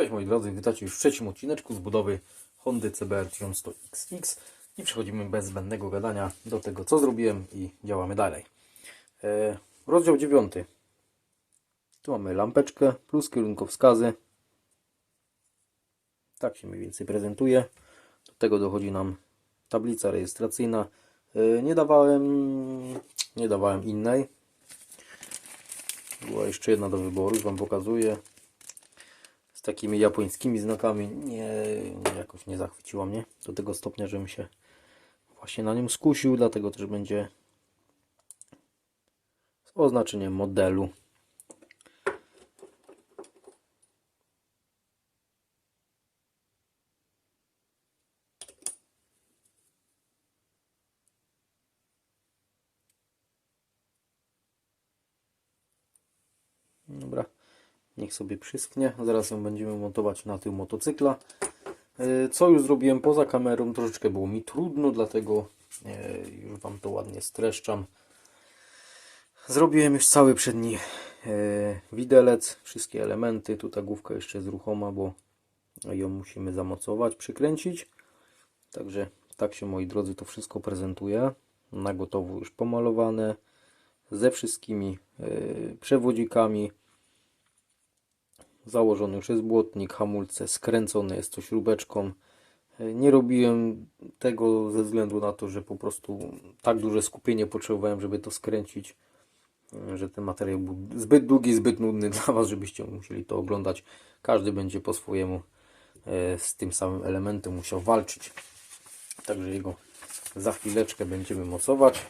Cześć moi drodzy, witajcie już w trzecim odcineczku z budowy Hondy CBR 1100XX i przechodzimy bez zbędnego gadania do tego co zrobiłem i działamy dalej. E, rozdział 9. Tu mamy lampeczkę plus kierunkowskazy. Tak się mniej więcej prezentuje. Do tego dochodzi nam tablica rejestracyjna. E, nie dawałem nie dawałem innej. Była jeszcze jedna do wyboru, Wam pokazuję takimi japońskimi znakami nie, jakoś nie zachwyciła mnie do tego stopnia, żebym się właśnie na nią skusił, dlatego też będzie z oznaczeniem modelu. Dobra, niech sobie przysknie. Zaraz ją będziemy montować na tył motocykla. E, Co już zrobiłem poza kamerą, troszeczkę było mi trudno, dlatego e, już Wam to ładnie streszczam. Zrobiłem już cały przedni e, widelec, wszystkie elementy. Tu ta główka jeszcze jest ruchoma, bo ją musimy zamocować, przykręcić. Także tak się moi drodzy to wszystko prezentuje. Na gotowo już pomalowane ze wszystkimi przewodzikami. Założony już jest błotnik, hamulce skręcone jest to śrubeczką. E, Nie robiłem tego ze względu na to, że po prostu tak duże skupienie potrzebowałem, żeby to skręcić, e, że ten materiał był zbyt długi, zbyt nudny dla Was, żebyście musieli to oglądać. Każdy będzie po swojemu e, z tym samym elementem musiał walczyć. Także jego za chwileczkę będziemy mocować.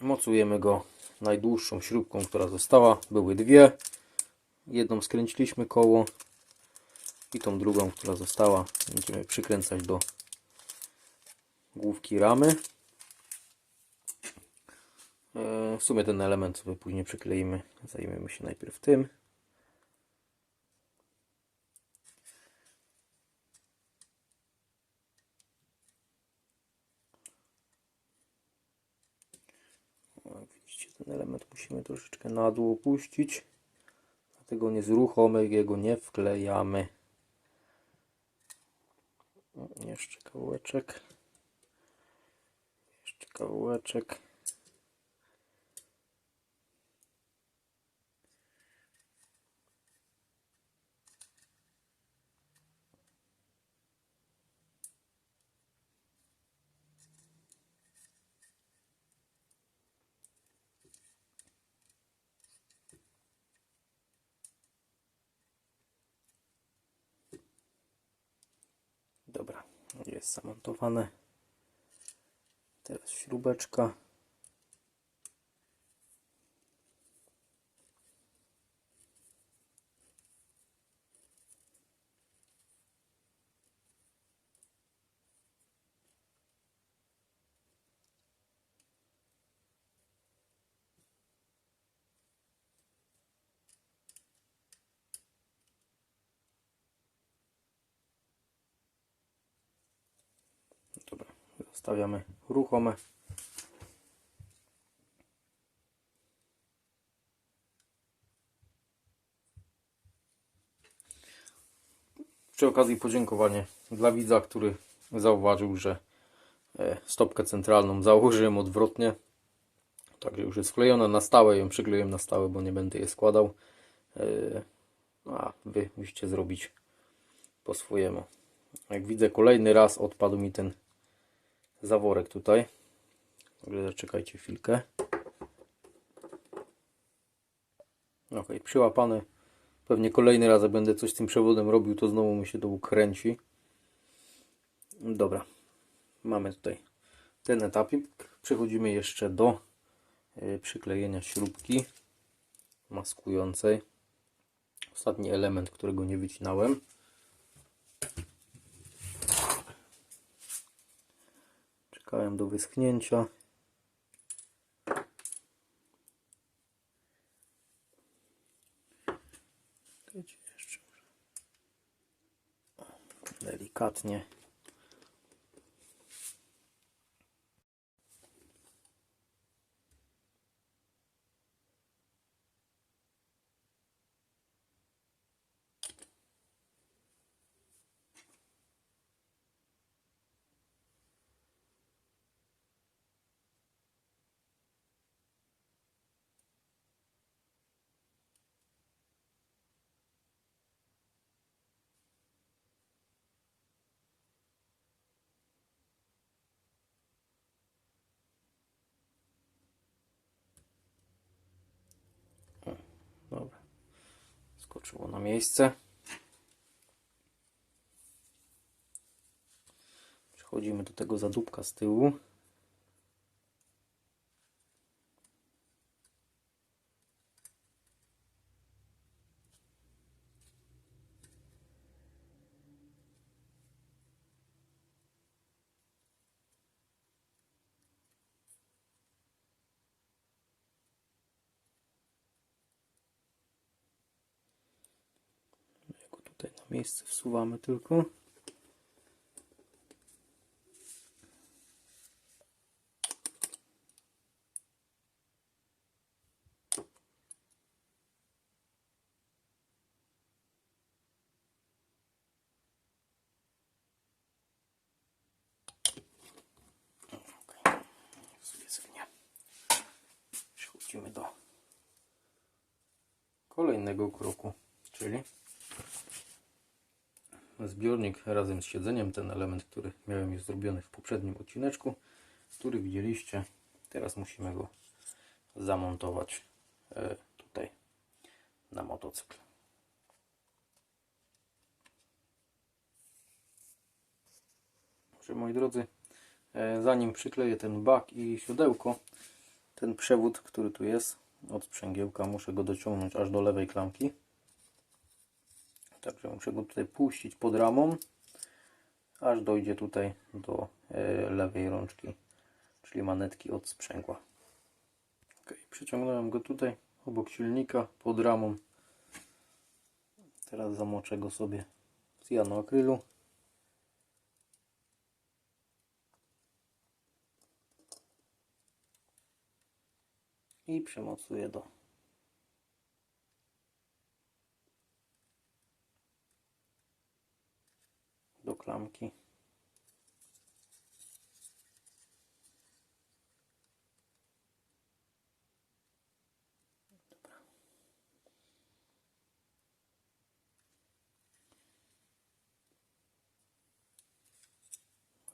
Mocujemy go najdłuższą śrubką, która została. Były dwie. Jedną skręciliśmy koło i tą drugą, która została, będziemy przykręcać do główki ramy. E, W sumie ten element sobie później przykleimy. Zajmiemy się najpierw tym. O, widzicie, ten element musimy troszeczkę na dół opuścić. Dlatego on jest ruchomy, jego nie wklejamy. Jeszcze kawałeczek. Jeszcze kawałeczek. Dobra, jest zamontowane. Teraz śrubeczka. Dobra, zostawiamy ruchome. Przy okazji podziękowanie dla widza, który zauważył, że e, stopkę centralną założyłem odwrotnie. Także już jest wklejona na stałe, ją przykleję na stałe, bo nie będę je składał. E, A wy musicie zrobić po swojemu. Jak widzę, kolejny raz odpadł mi ten zaworek tutaj. Zaczekajcie chwilkę. Ok, przyłapany. Pewnie kolejny raz, jak będę coś z tym przewodem robił, to znowu mi się to ukręci. Dobra, mamy tutaj ten etapik. Przechodzimy jeszcze do y, przyklejenia śrubki maskującej. Ostatni element, którego nie wycinałem. Czekałem do wyschnięcia. Delikatnie. Skoczyło na miejsce. Przechodzimy do tego zadupka z tyłu. Go tutaj na miejsce wsuwamy tylko. Przechodzimy do kolejnego kroku, czyli zbiornik razem z siedzeniem, ten element, który miałem już zrobiony w poprzednim odcineczku, który widzieliście. Teraz musimy go zamontować e, tutaj na motocykl. Dobrze, moi drodzy, e, zanim przykleję ten bak i siodełko, ten przewód, który tu jest od sprzęgiełka, muszę go dociągnąć aż do lewej klamki. Także muszę go tutaj puścić pod ramą, aż dojdzie tutaj do e, lewej rączki, czyli manetki od sprzęgła. Ok, przyciągnąłem go tutaj obok silnika pod ramą. Teraz zamoczę go sobie z janoakrylu. I przymocuję do do klamki.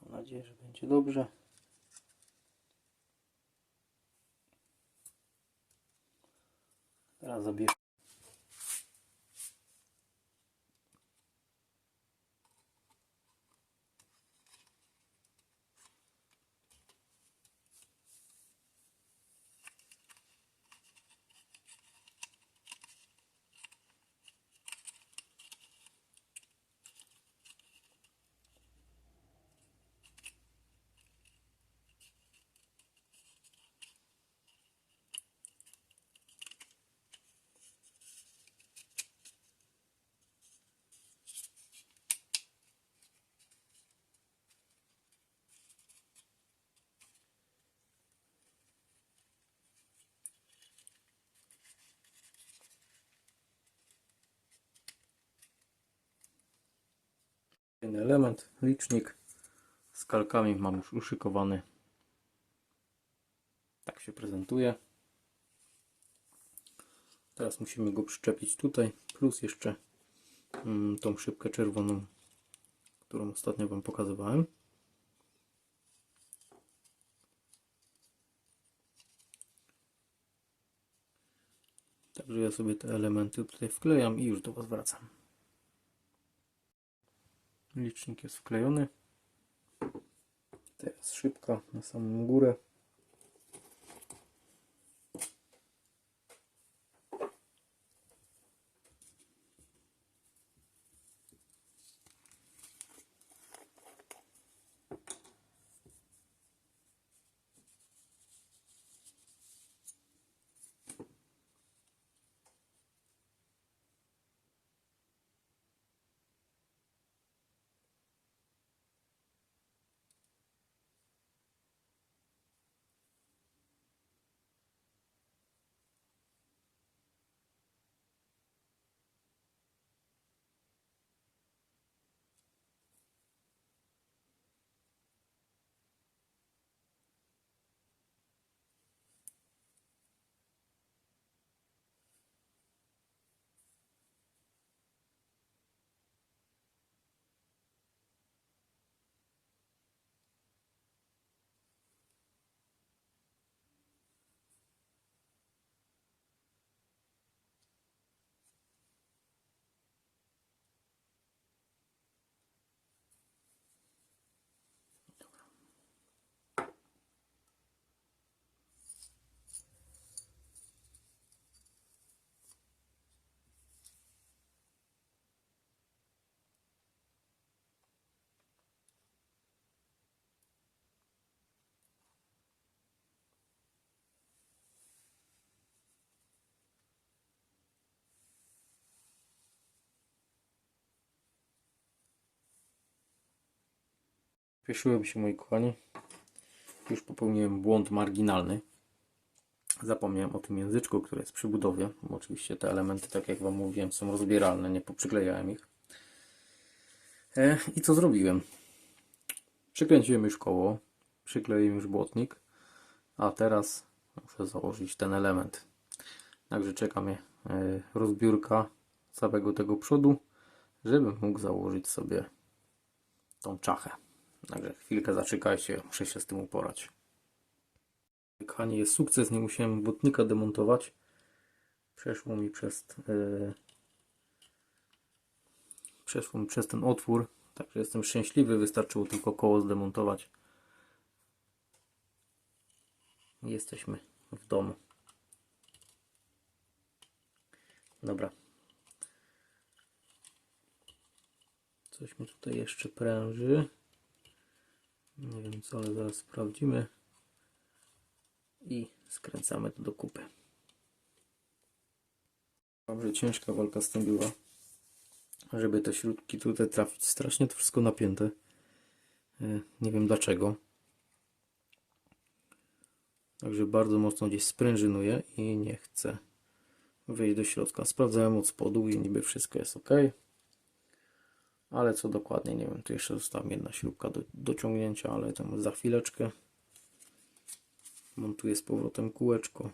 Mam nadzieję, że będzie dobrze. Teraz zabierzę. Kolejny element, licznik z kalkami mam już uszykowany. Tak się prezentuje. Teraz musimy go przyczepić tutaj, plus jeszcze mm, tą szybkę czerwoną, którą ostatnio Wam pokazywałem. Także ja sobie te elementy tutaj wklejam i już do Was wracam. Licznik jest wklejony. Teraz szybka na samą górę. Śpieszyłem się, moi kochani. Już popełniłem błąd marginalny. Zapomniałem o tym języczku, który jest przy budowie. Bo oczywiście te elementy, tak jak Wam mówiłem, są rozbieralne, nie poprzyklejałem ich. E, I co zrobiłem? Przykręciłem już koło, przykleiłem już błotnik, a teraz muszę założyć ten element. Także czeka mnie e, rozbiórka całego tego przodu, żebym mógł założyć sobie tą czachę. Także chwilkę zaczekajcie, muszę się z tym uporać. Kochani, jest sukces, nie musiałem błotnika demontować. Przeszło mi przez e, przeszło mi przez ten otwór, także jestem szczęśliwy, wystarczyło tylko koło zdemontować. Jesteśmy w domu. Dobra. Coś mi tutaj jeszcze pręży. Nie wiem co, ale zaraz sprawdzimy. I skręcamy to do kupy. Dobrze, ciężka walka z tym była. Żeby te śrubki tutaj trafić. Strasznie to wszystko napięte. E, Nie wiem dlaczego. Także bardzo mocno gdzieś sprężynuje i nie chcę wejść do środka. Sprawdzałem od spodu i niby wszystko jest ok. Ale co dokładnie nie wiem. Tu jeszcze została jedna śrubka do, do ciągnięcia, ale to za chwileczkę. Montuję z powrotem kółeczko.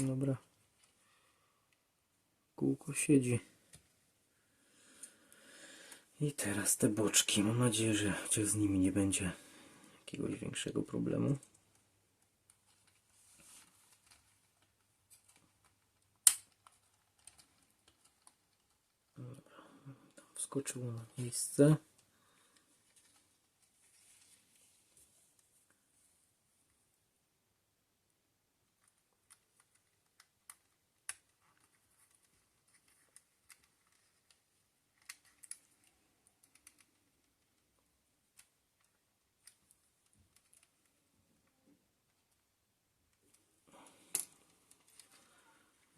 Dobra. Kółko siedzi. I teraz te boczki. Mam nadzieję, że z nimi nie będzie jakiegoś większego problemu. Dobra. Tam Wskoczyło na miejsce.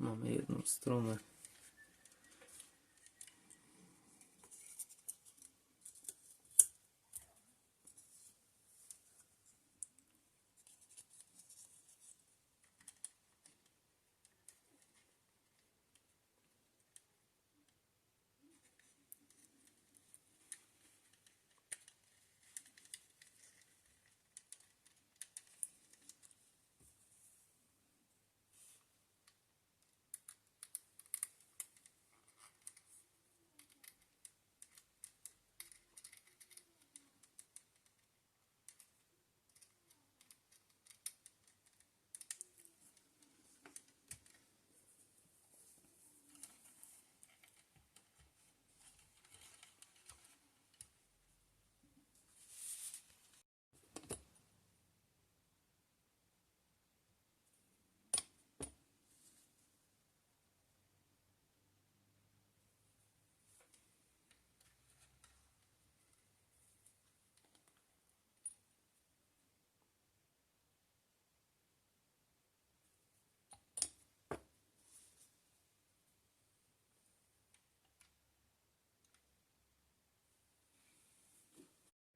Mamy jedną stronę.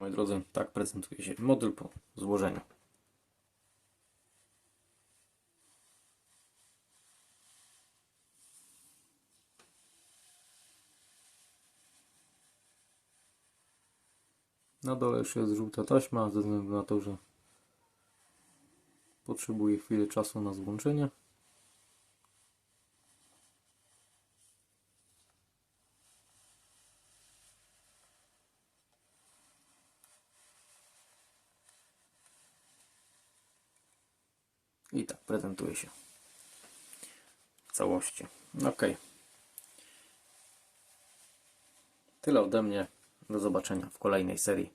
Moi drodzy, tak prezentuje się model po złożeniu. Na dole już jest żółta taśma, ze względu na to, że potrzebuje chwilę czasu na złączenie. I tak prezentuje się w całości. Ok. Tyle ode mnie. do zobaczenia w kolejnej serii.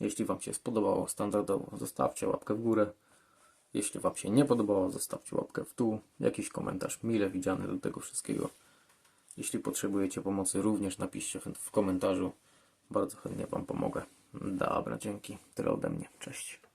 Jeśli Wam się spodobało standardowo, zostawcie łapkę w górę. Jeśli Wam się nie podobało, zostawcie łapkę w dół, jakiś komentarz mile widziany do tego wszystkiego. Jeśli potrzebujecie pomocy, również napiszcie w komentarzu. Bardzo chętnie Wam pomogę. Dobra, dzięki. Tyle ode mnie. Cześć.